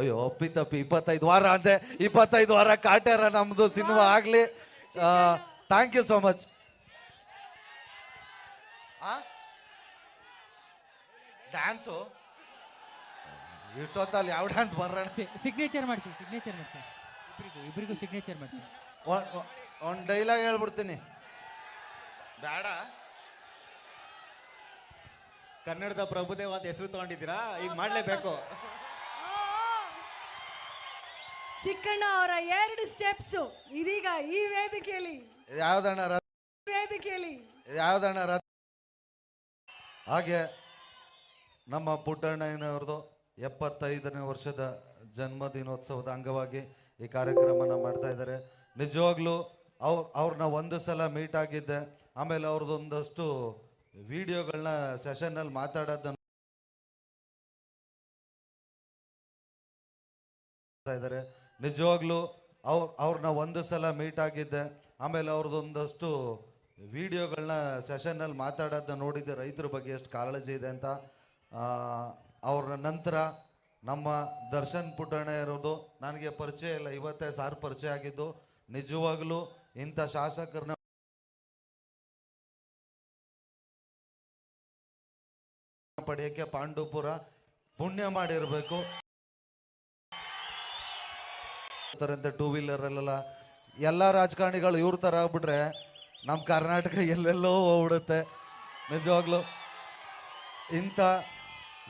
ಅಯ್ಯೋ ಅಪ್ಪಿತಪ್ಪಿ ಇಪ್ಪತ್ತೈದು ವಾರ ಅಂದೆ. ಇಪ್ಪತ್ತೈದು ವಾರ ಕಾಟ್ಯಾರ ನಮ್ದು ಸಿನಿಮಾ ಆಗ್ಲಿ. Thank you so much dance ಇಷ್ಟೊತ್ತಲ್ಲಿ ಯಾವ ಡ್ಯಾನ್ಸ್ ಬರ್ರ ಸಿಗ್ನೇಚರ್ ಮಾಡ್ತೀನಿ ಸಿಗ್ನೇಚರ್ ಮಾಡ್ತೀನಿ. ಇಬ್ಬರಿಗೂ ಇಬ್ಬರಿಗೂ ಸಿಗ್ನೇಚರ್ ಮಾಡ್ತೀನಿ. ಒಂದು ಡೈಲಾಗ್ ಹೇಳ್ಬಿಡ್ತೀನಿ. ಬೇಡ. ಕನ್ನಡದ ಪ್ರಭುದೇವ ಅಂತ ಹೆಸರು ತಗೊಂಡಿದ್ದೀರಾ? ಈಗ ಮಾಡ್ಲೇಬೇಕು. ಚಿಕ್ಕಣ್ಣ ಅವರ ಎರಡು ಸ್ಟೆಪ್ಸ್ ಇದೀಗ ಈ ವೇದಿಕೆಯಲ್ಲಿ. ಯಾವ್ದಣ್ಣ ರಥ ವೇದಿಕೆಯಲ್ಲಿ. ಯಾವ್ದಣ್ಣ ರಥ ಹಾಗೆ ನಮ್ಮ ಪುಟ್ಟಣ್ಣಯ್ಯನವ್ರದ್ದು ಎಪ್ಪತ್ತೈದನೇ ವರ್ಷದ ಜನ್ಮದಿನೋತ್ಸವದ ಅಂಗವಾಗಿ ಈ ಕಾರ್ಯಕ್ರಮನ ಮಾಡ್ತಾ ಇದ್ದಾರೆ. ನಿಜವಾಗ್ಲೂ ಅವ್ರ ಅವ್ರನ್ನ ಒಂದು ಸಲ ಮೀಟ್ ಆಗಿದ್ದೆ. ಆಮೇಲೆ ಅವ್ರದ್ದೊಂದಷ್ಟು ವಿಡಿಯೋಗಳನ್ನ ಸೆಷನ್ನಲ್ಲಿ ಮಾತಾಡೋದನ್ನ ಇದ್ದಾರೆ. ನಿಜವಾಗ್ಲೂ ಅವ್ರ ಅವ್ರನ್ನ ಒಂದು ಸಲ ಮೀಟ್ ಆಗಿದ್ದೆ. ಆಮೇಲೆ ಅವ್ರದ್ದೊಂದಷ್ಟು ವಿಡಿಯೋಗಳನ್ನ ಸೆಷನ್ನಲ್ಲಿ ಮಾತಾಡೋದನ್ನ ನೋಡಿದ್ದೆ. ರೈತರ ಬಗ್ಗೆ ಎಷ್ಟು ಕಾಳಜಿ ಇದೆ ಅಂತ. ಅವ್ರ ನಂತರ ನಮ್ಮ ದರ್ಶನ್ ಪುಟ್ಟಣ್ಣ ಇರೋದು ನನಗೆ ಪರಿಚಯ ಇಲ್ಲ. ಇವತ್ತೇ ಸಾರ್ ಪರಿಚಯ ಆಗಿದ್ದು. ನಿಜವಾಗ್ಲೂ ಇಂಥ ಶಾಸಕರನ್ನ ಪಡೆಯೋಕ್ಕೆ ಪಾಂಡುಪುರ ಪುಣ್ಯ ಮಾಡಿರಬೇಕು. ಅಂತ ಟೂ ವೀಲರಲ್ಲೆಲ್ಲ ಎಲ್ಲ ರಾಜಕಾರಣಿಗಳು ಇವ್ರ ಥರ ಆಗ್ಬಿಟ್ರೆ ನಮ್ಮ ಕರ್ನಾಟಕ ಎಲ್ಲೆಲ್ಲೋ ಹೋಗ್ಬಿಡುತ್ತೆ. ನಿಜವಾಗ್ಲು ಇಂಥ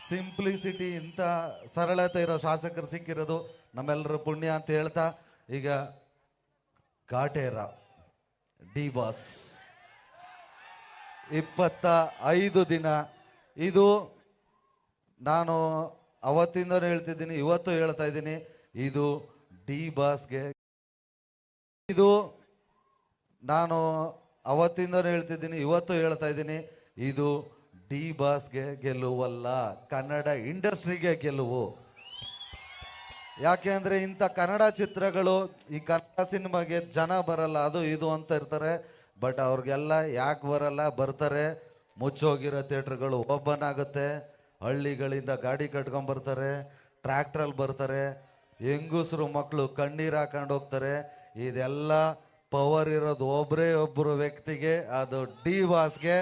ಸಿಂಪ್ಲಿಸಿಟಿ ಇಂಥ ಸರಳತೆ ಇರೋ ಶಾಸಕರು ಸಿಕ್ಕಿರೋದು ನಮ್ಮೆಲ್ಲರ ಪುಣ್ಯ ಅಂತ ಹೇಳ್ತಾ ಈಗ ಕಾಟೇರ, ಡಿ ಬಾಸ್. ಇಪ್ಪತ್ತ ಐದು ದಿನ. ಇದು ನಾನು ಅವತ್ತಿಂದನೂ ಹೇಳ್ತಿದ್ದೀನಿ, ಇವತ್ತು ಹೇಳ್ತಾ ಇದ್ದೀನಿ. ಇದು ಡಿ ಬಾಸ್ಗೆ. ಇದು ನಾನು ಅವತ್ತಿಂದನೂ ಹೇಳ್ತಿದ್ದೀನಿ, ಇವತ್ತು ಹೇಳ್ತಾ ಇದ್ದೀನಿ, ಇದು ಡಿ ಬಾಸ್ಗೆ ಗೆಲುವಲ್ಲ, ಕನ್ನಡ ಇಂಡಸ್ಟ್ರಿಗೆ ಗೆಲುವು. ಯಾಕೆ ಅಂದರೆ ಇಂಥ ಕನ್ನಡ ಚಿತ್ರಗಳು, ಈ ಕನ್ನಡ ಸಿನಿಮಾಗೆ ಜನ ಬರಲ್ಲ, ಅದು ಇದು ಅಂತ ಇರ್ತಾರೆ, ಬಟ್ ಅವ್ರಿಗೆಲ್ಲ ಯಾಕೆ ಬರಲ್ಲ, ಬರ್ತಾರೆ, ಮುಚ್ಚೋಗಿರೋ ಥಿಯೇಟ್ರ್ಗಳು ಓಪನ್ ಆಗುತ್ತೆ, ಹಳ್ಳಿಗಳಿಂದ ಗಾಡಿ ಕಟ್ಕೊಂಬರ್ತಾರೆ ಟ್ರ್ಯಾಕ್ಟ್ರಲ್ಲಿ ಬರ್ತಾರೆ ಹೆಂಗಸರು ಮಕ್ಕಳು ಕಣ್ಣೀರು ಹಾಕೊಂಡು ಹೋಗ್ತಾರೆ. ಇದೆಲ್ಲ ಪವರ್ ಇರೋದು ಒಬ್ಬರೇ ಒಬ್ಬರು ವ್ಯಕ್ತಿಗೆ ಅದು ಡಿ ಬಾಸ್ಗೆ.